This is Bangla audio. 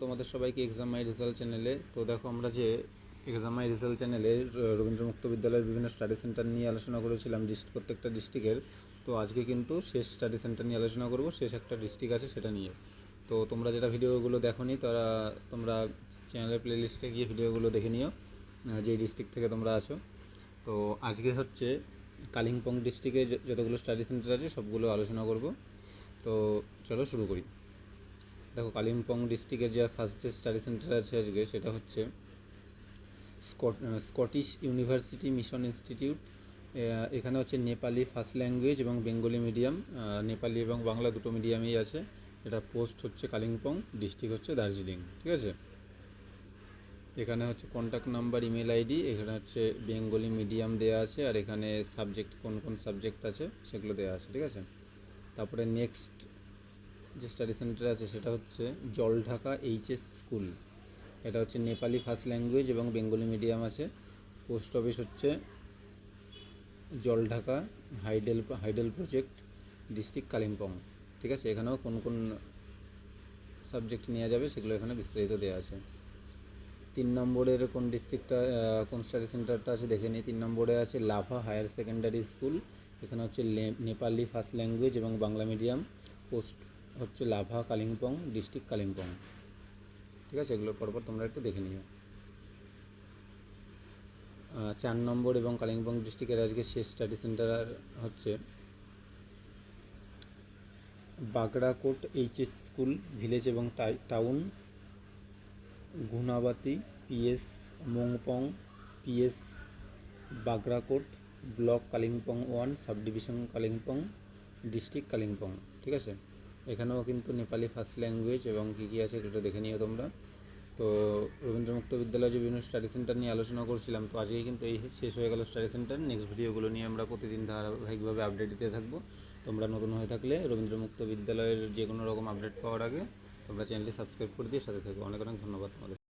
তোমাদের সবাইকে এক্সাম মাই রেজাল্ট চ্যানেলে তো দেখো আমরা যে এক্সাম মাই রেজাল্ট চ্যানেলে রবীন্দ্র মুক্ত বিদ্যালয়ের বিভিন্ন স্টাডি সেন্টার নিয়ে আলোচনা করেছিলাম ডিস্ট্রিক্ট প্রত্যেকটা ডিস্ট্রিক্টের তো আজকে কিন্তু শেষ স্টাডি সেন্টার নিয়ে আলোচনা করব, শেষ একটা ডিস্ট্রিক্ট আছে সেটা নিয়ে। তো তোমরা যেটা ভিডিওগুলো দেখোনি, তারা, তোমরা চ্যানেলের প্লেলিস্টে গিয়ে ভিডিওগুলো দেখে নিও যেই ডিস্ট্রিক্ট থেকে তোমরা আছো। তো আজকে হচ্ছে কালিম্পং ডিস্ট্রিক্টে যতগুলো স্টাডি সেন্টার আছে, সবগুলো আলোচনা করব। তো চলো শুরু করি। দেখো কালিম্পং ডিস্ট্রিক্টের যে ফার্স্ট স্টাডি সেন্টার আছে আজকে, সেটা হচ্ছে স্কটিশ ইউনিভার্সিটি মিশন ইনস্টিটিউট এখানে হচ্ছে নেপালি ফার্স্ট ল্যাঙ্গুয়েজ এবং বেঙ্গলি মিডিয়াম নেপালি এবং বাংলা দুটো মিডিয়ামেই আছে। এটা পোস্ট হচ্ছে কালিম্পং ডিস্ট্রিক্ট হচ্ছে দার্জিলিং, ঠিক আছে? এখানে হচ্ছে কন্ট্যাক্ট নাম্বার ইমেল আইডি এখানে হচ্ছে বেঙ্গলি মিডিয়াম দেওয়া আছে, আর এখানে সাবজেক্ট কোন কোন সাবজেক্ট আছে, সেগুলো দেওয়া আছে, ঠিক আছে? তারপরে নেক্সট যে স্টাডি সেন্টার আছে সেটা হচ্ছে জলঢাকা এইচএস স্কুল এটা হচ্ছে নেপালি ফার্স্ট ল্যাঙ্গুয়েজ এবং বেঙ্গলি মিডিয়াম আছে। পোস্ট অফিস হচ্ছে Jaldhaka hydel hydel project district Kalimpong ঠিক আছে? এখানেও কোন কোন সাবজেক্ট নেওয়া যাবে সেগুলো এখানে বিস্তারিত দেওয়া আছে। তিন নম্বরের কোন ডিস্ট্রিক্টটা কোন স্টাডি সেন্টারটা আছে দেখে নিই। তিন নম্বরে আছে লাভা হায়ার সেকেন্ডারি স্কুল। এখানে হচ্ছে নেপালি ফার্স্ট ল্যাঙ্গুয়েজ এবং বাংলা মিডিয়াম পোস্ট হচ্ছে লাভা কালিম্পং, ডিস্ট্রিক্ট কালিম্পং। ঠিক আছে? এগুলোর পরপর তোমরা একটু দেখে নিও। চার নম্বর এবং কালিম্পং ডিস্ট্রিক্টের আজকে শেষ স্টাডি সেন্টার হচ্ছে বাগড়াকোট এইচএস স্কুল, ভিলেজ এবং town. Gunabati, PS Mongpong, PS Bagrakot, block Kalimpong one sub division Kalimpong, district Kalimpong. ঠিক আছে? এখানেও কিন্তু নেপালি ফার্স্ট ল্যাঙ্গুয়েজ এবং কী কী আছে সেটা দেখে নিও তোমরা। তো রবীন্দ্র মুক্ত বিদ্যালয়ে যে বিভিন্ন স্টাডি সেন্টার নিয়ে আলোচনা করছিলাম, তো আজকেই কিন্তু এই শেষ হয়ে গেল স্টাডি সেন্টার নেক্সট ভিডিওগুলো নিয়ে আমরা প্রতিদিন ধারাবাহিকভাবে আপডেট দিতে থাকব। তোমরা নতুন হয়ে থাকলে রবীন্দ্রমুক্ত বিদ্যালয়ের যে কোনো রকম আপডেট পাওয়ার আগে তোমরা চ্যানেলটি সাবস্ক্রাইব করে দিয়ে সাথে থাকো। অনেক অনেক ধন্যবাদ তোমাদের।